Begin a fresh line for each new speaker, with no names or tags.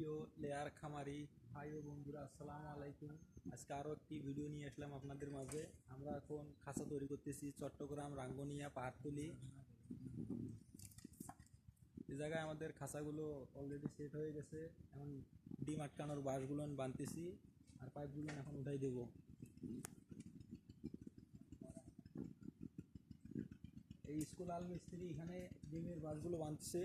প্রিয় লেয়ার খামারি, ভাই ও বন্ধুরা, আসসালামু আলাইকুম। আজকে আরও একটি ভিডিও নিয়ে আসলাম আপনাদের মাঝে। আমরা এখন খাঁচা তৈরি করতেছি চট্টগ্রাম রাঙ্গনিয়া পাহাড়তলি। এ জায়গায় আমাদের খাঁচাগুলো অলরেডি সেট হয়ে গেছে। এখন ডিম আটকানোর বাঁশগুলো বানতেছি আর পাইপগুলো এখন উঠাই দেব। এই স্কুল আল মিস্ত্রি এখানে ডিমের বাঁশগুলো বাঁধছে।